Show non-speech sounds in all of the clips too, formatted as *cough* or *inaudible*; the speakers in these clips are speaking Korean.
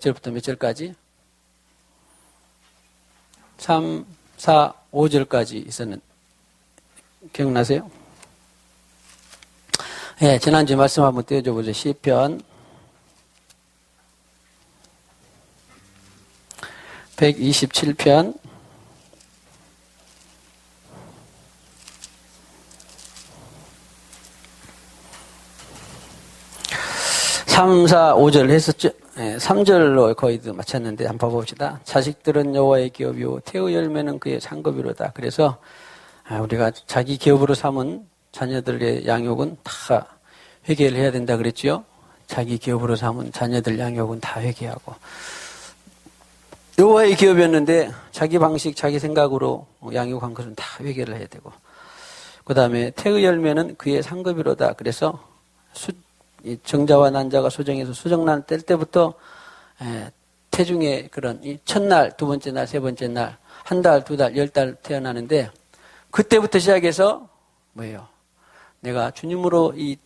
몇 절부터 몇 절까지? 3, 4, 5절까지 있었는 기억나세요? 예, 네, 지난주 말씀 한번 띄워줘 보죠. 시편 127편 3, 4, 5절 했었죠? 네, 3절로 거의 마쳤는데 한번 봐봅시다. 자식들은 여호와의 기업이요 태의 열매는 그의 상급이로다. 그래서 아, 우리가 자기 기업으로 삼은 자녀들의 양육은 다 회개를 해야 된다 그랬죠? 자기 기업으로 삼은 자녀들 양육은 다 회개하고 여호와의 기업이었는데 자기 방식, 자기 생각으로 양육한 것은 다 회개를 해야 되고 그 다음에 태의 열매는 그의 상급이로다. 그래서 수, 정자와 난자가 소정에서 수정난 뗄 때부터 태중의 그런 첫날, 두 번째 날, 세 번째 날, 한 달, 두 달, 열 달 태어나는데 그때부터 시작해서 뭐예요? 내가 주님으로 이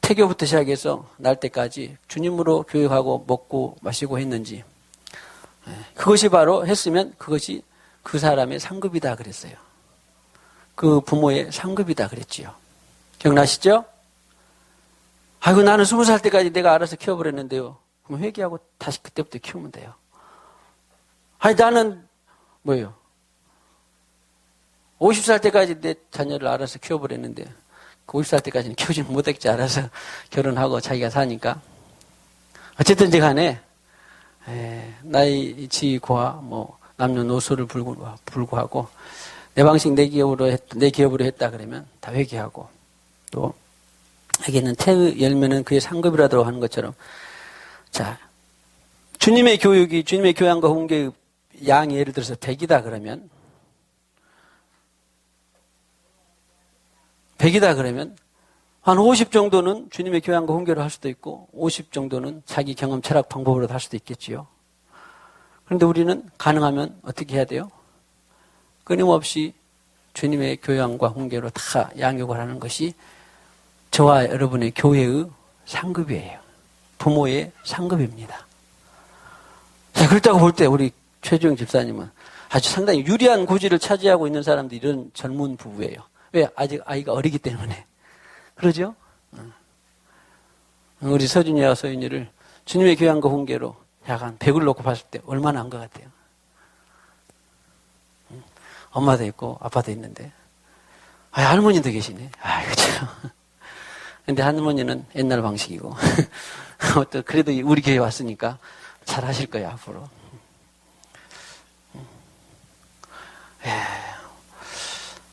태교부터 시작해서 날 때까지 주님으로 교육하고 먹고 마시고 했는지 그것이 바로 했으면 그것이 그 사람의 상급이다 그랬어요. 그 부모의 상급이다 그랬지요. 기억나시죠? 아이고 나는 스무 살 때까지 내가 알아서 키워버렸는데요. 그럼 회개하고 다시 그때부터 키우면 돼요. 아니 나는 뭐예요? 50살 때까지 내 자녀를 알아서 키워버렸는데 그 50살 때까지는 키우지 못했지 알아서 *laughs* 결혼하고 자기가 사니까 어쨌든지 간에 에, 나이 지고와 뭐 남녀노소를 불구하고 내 방식 내 기업으로 했, 내 기업으로 했다 그러면 다 회개하고 또 에게는 태의 열매는 그의 상급이라도 하는 것처럼 자 주님의 교육이 주님의 교양과 훈계의 양이 예를 들어서 100이다 그러면 100이다 그러면 한 50 정도는 주님의 교양과 훈계를 할 수도 있고 50 정도는 자기 경험 철학 방법으로 할 수도 있겠지요. 그런데 우리는 가능하면 어떻게 해야 돼요? 끊임없이 주님의 교양과 훈계로 다 양육을 하는 것이 저와 여러분의 교회의 상급이에요. 부모의 상급입니다. 자, 그렇다고 볼 때 우리 최주영 집사님은 아주 상당히 유리한 고지를 차지하고 있는 사람들이 이런 젊은 부부예요. 왜? 아직 아이가 어리기 때문에. 그러죠? 우리 서준이와 서윤이를 주님의 교양과 훈계로 약간 100을 놓고 봤을 때 얼마나 한 것 같아요? 엄마도 있고 아빠도 있는데. 아, 할머니도 계시네. 아, 그죠. 근데 할머니는 옛날 방식이고. *laughs* 또 그래도 우리 교회 왔으니까 잘 하실 거야, 앞으로. 예.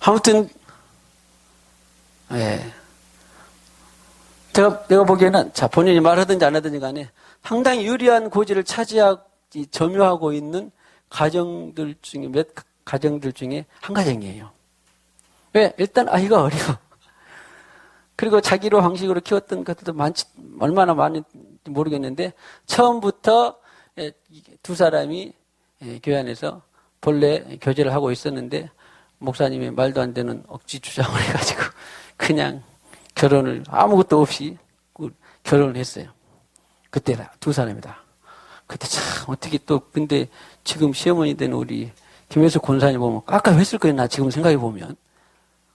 아무튼, 예. 제가, 내가 보기에는, 자, 본인이 말하든지 안 하든지 간에 상당히 유리한 고지를 차지하고, 점유하고 있는 가정들 중에, 몇 가정들 중에 한 가정이에요. 왜? 일단 아이가 어려. 그리고 자기로 방식으로 키웠던 것들도 많지, 얼마나 많은지 모르겠는데, 처음부터 두 사람이 교회 안에서 본래 교제를 하고 있었는데, 목사님이 말도 안 되는 억지 주장을 *laughs* 해가지고, 그냥 결혼을 아무것도 없이 결혼을 했어요. 그때 두 사람이다. 그때 참 어떻게 또 근데 지금 시어머니 된 우리 김혜수 권사님 보면 깎아했을 거예요. 나 지금 생각해 보면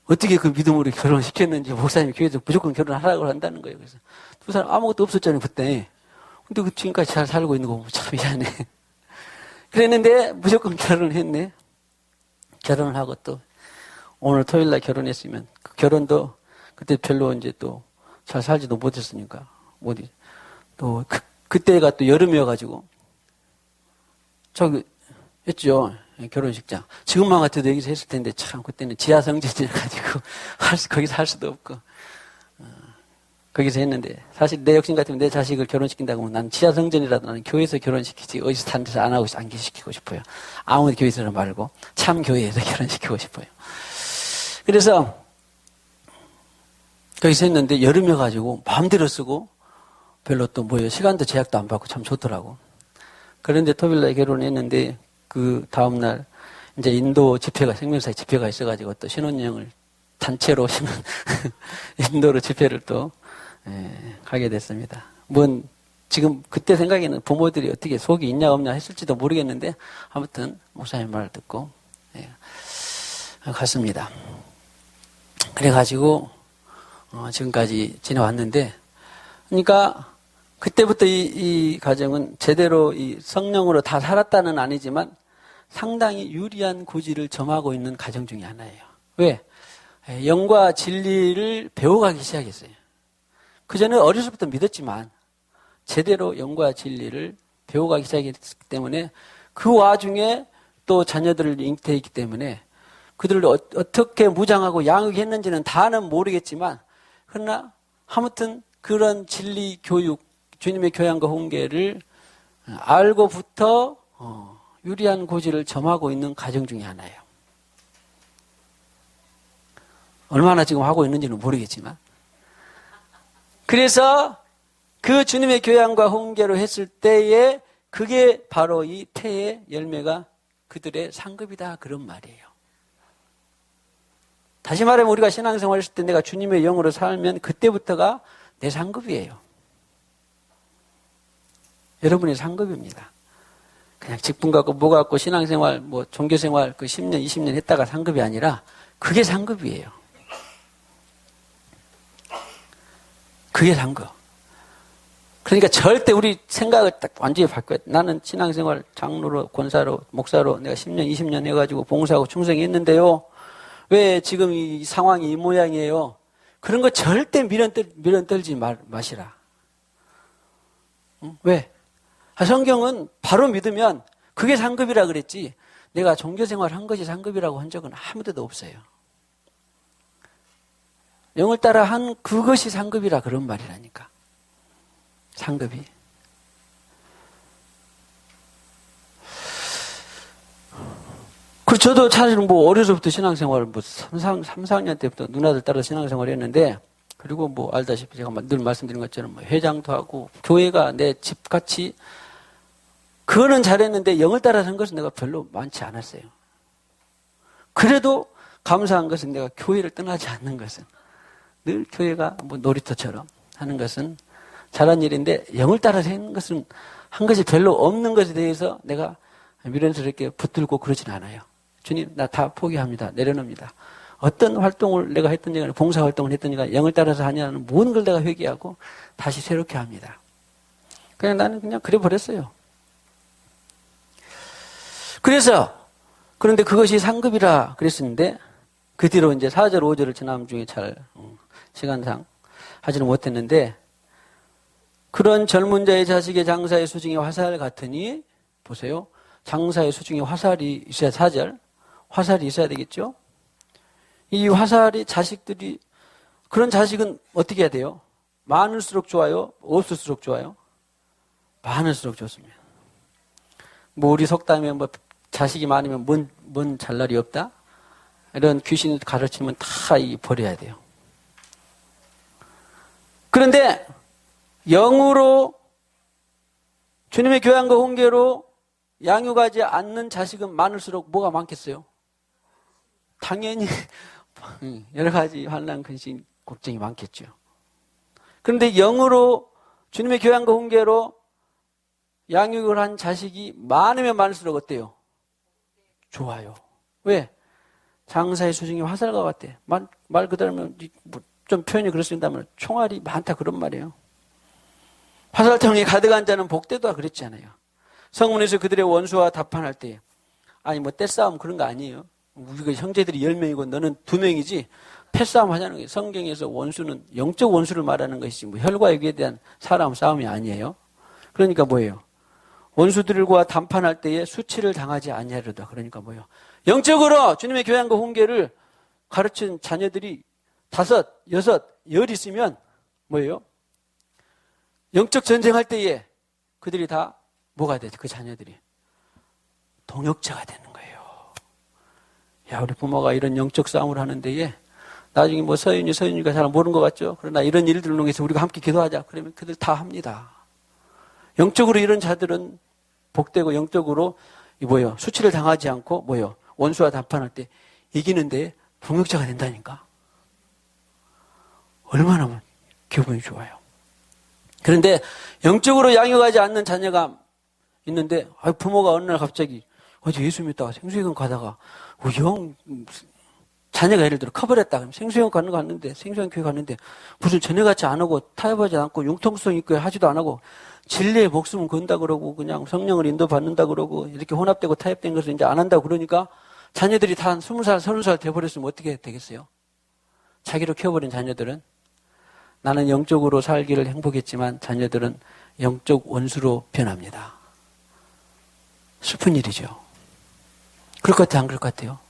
어떻게 그 믿음으로 결혼시켰는지 목사님이 교회에서 무조건 결혼하라고 한다는 거예요. 그래서 두 사람 아무것도 없었잖아요, 그때. 근데 그 지금까지 잘 살고 있는 거 보면 참 미안해. *laughs* 그랬는데 무조건 결혼을 했네. 결혼을 하고 또 오늘 토요일 날 결혼했으면 그 결혼도 그때 별로 이제 또 잘 살지도 못했으니까 어디 또 그, 그때가 또 여름이어가지고 저기 했죠. 예, 결혼식장. 지금만 같아도 여기서 했을 텐데 참 그때는 지하 성전이라가지고 *laughs* 할 수, 거기서 할 수도 없고 어, 거기서 했는데 사실 내 욕심 같으면 내 자식을 결혼시킨다고 하면 난 지하 성전이라도 나는 교회에서 결혼시키지 어디서 다른 데서 안 하고 안 시키고 싶어요. 아무 교회에서 말고 참 교회에서 *laughs* 결혼시키고 싶어요. 그래서 거기서 했는데 여름이어가지고 마음대로 쓰고 별로 또 뭐예요 시간도 제약도 안 받고 참 좋더라고. 그런데 토빌라에 결혼했는데 그 다음날 이제 인도 집회가 생명사의 집회가 있어가지고 또 신혼여행을 단체로 신혼 *laughs* 인도로 집회를 또 예, 가게 됐습니다. 뭔 지금 그때 생각에는 부모들이 어떻게 속이 있냐 없냐 했을지도 모르겠는데 아무튼 목사님 말을 듣고 예, 갔습니다. 그래가지고 어, 지금까지 지내왔는데 그러니까 그때부터 이, 이 가정은 제대로 이 성령으로 다 살았다는 아니지만 상당히 유리한 고지를 점하고 있는 가정 중에 하나예요. 왜? 예, 영과 진리를 배워가기 시작했어요. 그 전에 어려서부터 믿었지만 제대로 영과 진리를 배워가기 시작했기 때문에 그 와중에 또 자녀들을 잉태했기 때문에 그들을 어, 떻게 무장하고 양육했는지는 다는 모르겠지만 그러나 아무튼 그런 진리 교육 주님의 교양과 훈계를 알고부터 어, 유리한 고지를 점하고 있는 가정 중에 하나예요. 얼마나 지금 하고 있는지는 모르겠지만. 그래서 그 주님의 교양과 훈계로 했을 때에 그게 바로 이 태의 열매가 그들의 상급이다 그런 말이에요. 다시 말하면 우리가 신앙생활 했을 때 내가 주님의 영으로 살면 그때부터가 내 상급이에요. 여러분의 상급입니다. 그냥 직분 갖고 뭐 갖고 신앙생활, 뭐 종교생활 그 10년, 20년 했다가 상급이 아니라 그게 상급이에요. 그게 상급. 그러니까 절대 우리 생각을 딱 완전히 바꿔야 돼. 나는 신앙생활 장로로, 권사로, 목사로 내가 10년, 20년 해가지고 봉사하고 충성했는데요. 왜 지금 이 상황이 이 모양이에요? 그런 거 절대 미련, 떨, 미련 떨지 말, 마시라. 응? 왜? 아, 성경은 바로 믿으면 그게 상급이라 그랬지 내가 종교생활 한 것이 상급이라고 한 적은 아무 데도 없어요. 영을 따라 한 그것이 상급이라 그런 말이라니까. 상급이. 그 저도 사실은 뭐 어려서부터 신앙생활을 뭐 3, 3, 4학년 때부터 누나들 따라 신앙생활을 했는데 그리고 뭐 알다시피 제가 늘 말씀드린 것처럼 뭐 회장도 하고 교회가 내 집같이 그거는 잘했는데 영을 따라 산 것은 내가 별로 많지 않았어요. 그래도 감사한 것은 내가 교회를 떠나지 않는 것은 늘 교회가 뭐 놀이터처럼 하는 것은 잘한 일인데 영을 따라서 하는 것은 한 것이 별로 없는 것에 대해서 내가 미련스럽게 붙들고 그러진 않아요. 주님, 나 다 포기합니다. 내려놓습니다. 어떤 활동을 내가 했던지 봉사 활동을 했던지 영을 따라서 하냐는 모든 걸 내가 회개하고 다시 새롭게 합니다. 그냥 나는 그냥 그래 버렸어요. 그래서 그런데 그것이 상급이라 그랬었는데 그 뒤로 이제 4절, 5절을 지난 중에 잘 음, 시간상 하지는 못했는데 그런 젊은 자의 자식의 장사의 수중에 화살 같으니 보세요. 장사의 수중에 화살이 있어야 4절 화살이 있어야 되겠죠? 이 화살이 자식들이 그런 자식은 어떻게 해야 돼요? 많을수록 좋아요? 없을수록 좋아요? 많을수록 좋습니다. 뭐 우리 속담에 뭐 자식이 많으면 뭔, 뭔 잘날이 없다? 이런 귀신 가르치면 다 버려야 돼요. 그런데 영으로 주님의 교양과 홍계로 양육하지 않는 자식은 많을수록 뭐가 많겠어요? 당연히 *laughs* 여러 가지 환란, 근심, 걱정이 많겠죠. 그런데 영으로 주님의 교양과 홍계로 양육을 한 자식이 많으면 많을수록 어때요? 좋아요. 왜? 장사의 수중이 화살과 같대. 말, 말 그대로면 뭐좀 표현이 그렇습니다만 총알이 많다 그런 말이에요. 화살통이 가득한 자는 복되다 그랬잖아요. 성문에서 그들의 원수와 답판할 때 아니 뭐 떼싸움 그런 거 아니에요. 우리가 형제들이 10명이고 너는 2명이지 패싸움 하자는 거예요. 성경에서 원수는 영적 원수를 말하는 것이지 뭐 혈과 육에 대한 사람 싸움이 아니에요. 그러니까 뭐예요? 원수들과 담판할 때에 수치를 당하지 아니하려다. 그러니까 뭐예요? 영적으로 주님의 교양과 홍계를 가르친 자녀들이 다섯, 여섯, 열 있으면 뭐예요? 영적 전쟁할 때에 그들이 다 뭐가 돼? 그 자녀들이 동역자가 되는 거예요. 야, 우리 부모가 이런 영적 싸움을 하는 데에 나중에 뭐 서윤이, 서윤이가 잘 모르는 것 같죠? 그러나 이런 일들을 통해서 우리가 함께 기도하자. 그러면 그들 다 합니다. 영적으로 이런 자들은 복되고 영적으로 뭐요 수치를 당하지 않고 뭐요 원수와 담판할 때 이기는데 동역자가 된다니까. 얼마나 기분이 좋아요. 그런데 영적으로 양육하지 않는 자녀가 있는데 아, 부모가 어느 날 갑자기 어제 예수 믿다가 생수회관 가다가 어, 영 자녀가 예를 들어 커버렸다 그럼 생수회관 가는 거 갔는데 생수회관 교회 갔는데 무슨 전에같이 안 하고 타협하지 않고 융통성 있고 하지도 안 하고 진리의 목숨을 건다 그러고 그냥 성령을 인도받는다 그러고 이렇게 혼합되고 타협된 것을 이제 안 한다 그러니까 자녀들이 다 한 스무 살 서른 살 돼버렸으면 어떻게 되겠어요? 자기로 키워버린 자녀들은 나는 영적으로 살기를 행복했지만 자녀들은 영적 원수로 변합니다. 슬픈 일이죠. 그럴 것 같아요? 안 그럴 것 같아요?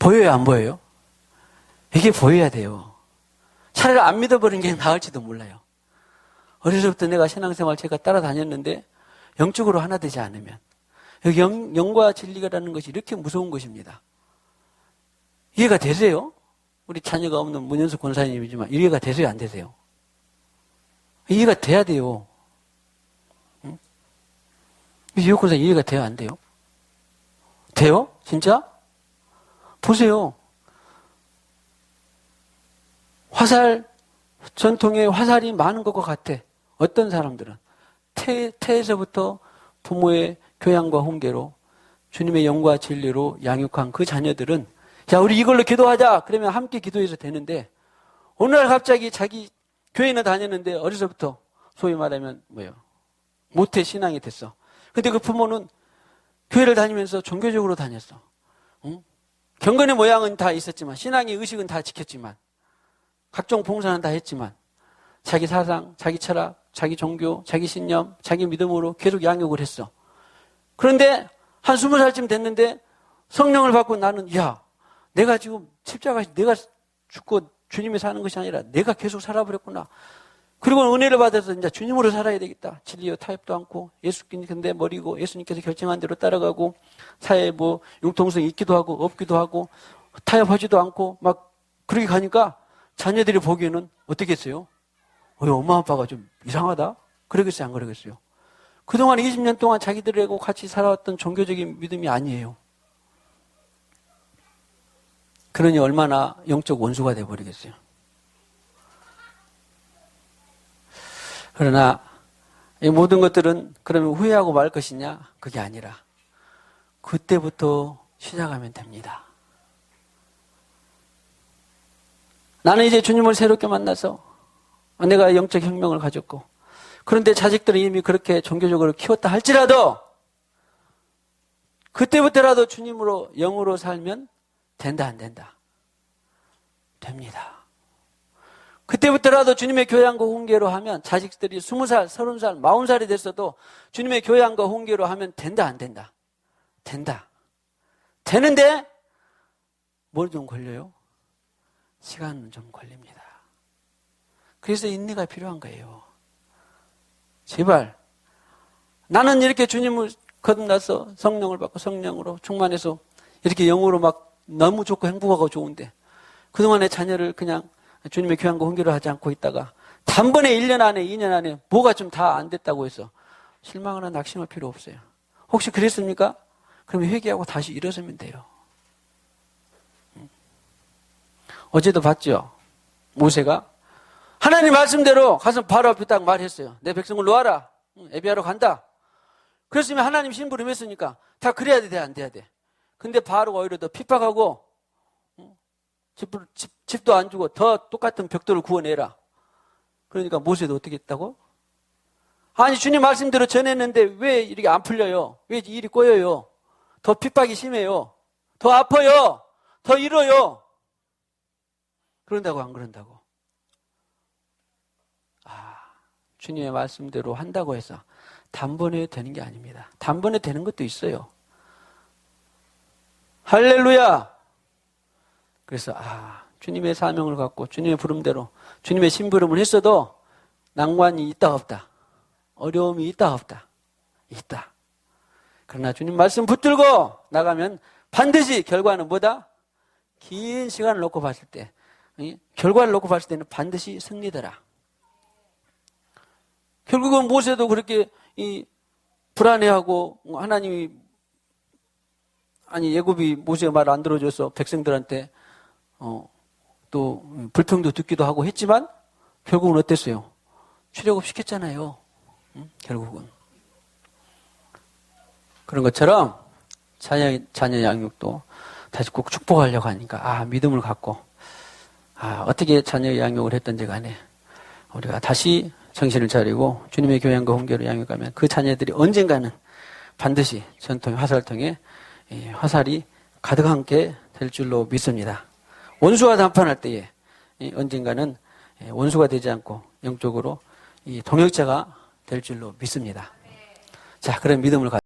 보여요? 안 보여요? 이게 보여야 돼요. 차라리 안 믿어버리는 게 나을지도 몰라요. 어려서부터 내가 신앙생활 제가 따라다녔는데 영적으로 하나 되지 않으면 영, 영과 진리가라는 것이 이렇게 무서운 것입니다. 이해가 되세요? 우리 자녀가 없는 문현숙 권사님이지만 이해가 되세요? 안 되세요? 이해가 돼야 돼요. 응? 유혁 권사 이해가 돼요? 안 돼요? 돼요? 진짜? 보세요. 화살, 전통에 화살이 많은 것과 같아. 어떤 사람들은. 태, 태에서부터 부모의 교양과 훈계로 주님의 영과 진리로 양육한 그 자녀들은 자, 우리 이걸로 기도하자. 그러면 함께 기도해서 되는데 어느 날 갑자기 자기 교회는 다녔는데 어려서부터 소위 말하면 뭐예요? 모태 신앙이 됐어. 근데 그 부모는 교회를 다니면서 종교적으로 다녔어. 응? 경건의 모양은 다 있었지만 신앙의 의식은 다 지켰지만 각종 봉사는 다 했지만 자기 사상, 자기 철학, 자기 종교, 자기 신념, 자기 믿음으로 계속 양육을 했어. 그런데 한 스무 살쯤 됐는데 성령을 받고 나는 야 내가 지금 십자가 내가 죽고 주님이 사는 것이 아니라 내가 계속 살아버렸구나. 그리고 은혜를 받아서 이제 주님으로 살아야 되겠다. 진리와 타협도 않고 예수님 근데 머리고 예수님께서 결정한 대로 따라가고 사회에 뭐 융통성이 있기도 하고 없기도 하고 타협하지도 않고 막 그렇게 가니까 자녀들이 보기에는 어떻겠어요? 어, 엄마 아빠가 좀 이상하다? 그러겠어요? 안 그러겠어요? 그동안 20년 동안 자기들하고 같이 살아왔던 종교적인 믿음이 아니에요. 그러니 얼마나 영적 원수가 되어버리겠어요. 그러나 이 모든 것들은 그러면 후회하고 말 것이냐? 그게 아니라 그때부터 시작하면 됩니다. 나는 이제 주님을 새롭게 만나서 내가 영적 혁명을 가졌고 그런데 자식들은 이미 그렇게 종교적으로 키웠다 할지라도 그때부터라도 주님으로 영으로 살면 된다 안 된다? 됩니다. 그때부터라도 주님의 교양과 훈계로 하면 자식들이 20살, 30살, 40살이 됐어도 주님의 교양과 훈계로 하면 된다 안 된다? 된다. 되는데 뭘 좀 걸려요? 시간은 좀 걸립니다. 그래서 인내가 필요한 거예요. 제발 나는 이렇게 주님을 거듭나서 성령을 받고 성령으로 충만해서 이렇게 영으로 막 너무 좋고 행복하고 좋은데 그동안의 자녀를 그냥 주님의 교양과 훈계를 하지 않고 있다가 단번에 1년 안에 2년 안에 뭐가 좀 다 안 됐다고 해서 실망하나 낙심할 필요 없어요. 혹시 그랬습니까? 그럼 회개하고 다시 일어서면 돼요. 어제도 봤죠? 모세가 하나님 말씀대로 가서 바로 앞에 딱 말했어요. 내 백성을 놓아라. 애비하러 간다. 그랬으면 하나님 심부름 했으니까 다 그래야 돼, 안 돼야 돼. 근데 바로가 오히려 더 핍박하고 집, 집, 집 도 안 주고 더 똑같은 벽돌을 구워내라. 그러니까 모세도 어떻게 했다고? 아니 주님 말씀대로 전했는데 왜 이렇게 안 풀려요? 왜 일이 꼬여요? 더 핍박이 심해요. 더 아파요. 더 잃어요. 그런다고 안 그런다고? 아, 주님의 말씀대로 한다고 해서 단번에 되는 게 아닙니다. 단번에 되는 것도 있어요. 할렐루야! 그래서 아 주님의 사명을 갖고 주님의 부름대로 주님의 심부름을 했어도 낭만이 있다 없다 어려움이 있다 없다 있다 그러나 주님 말씀 붙들고 나가면 반드시 결과는 뭐다? 긴 시간을 놓고 봤을 때 결과를 놓고 봤을 때는 반드시 승리더라 결국은 모세도 그렇게 이 불안해하고 하나님이 아니 예굽이 모세의 말안 들어줘서 백성들한테 어, 또 불평도 듣기도 하고 했지만 결국은 어땠어요? 출애굽 시켰잖아요. 응? 결국은. 그런 것처럼 자녀, 자녀 양육도 다시 꼭 축복하려고 하니까, 아, 믿음을 갖고, 아, 어떻게 자녀 양육을 했던지 간에, 우리가 다시 정신을 차리고 주님의 교양과 훈계로 양육하면 그 자녀들이 언젠가는 반드시 전통의 화살통에 이 화살이 가득한 게 될 줄로 믿습니다. 원수와談판할 때에 이 언젠가는 원수가 되지 않고 영적으로 이 동역자가 될 줄로 믿습니다. 자, 그런 믿음을 가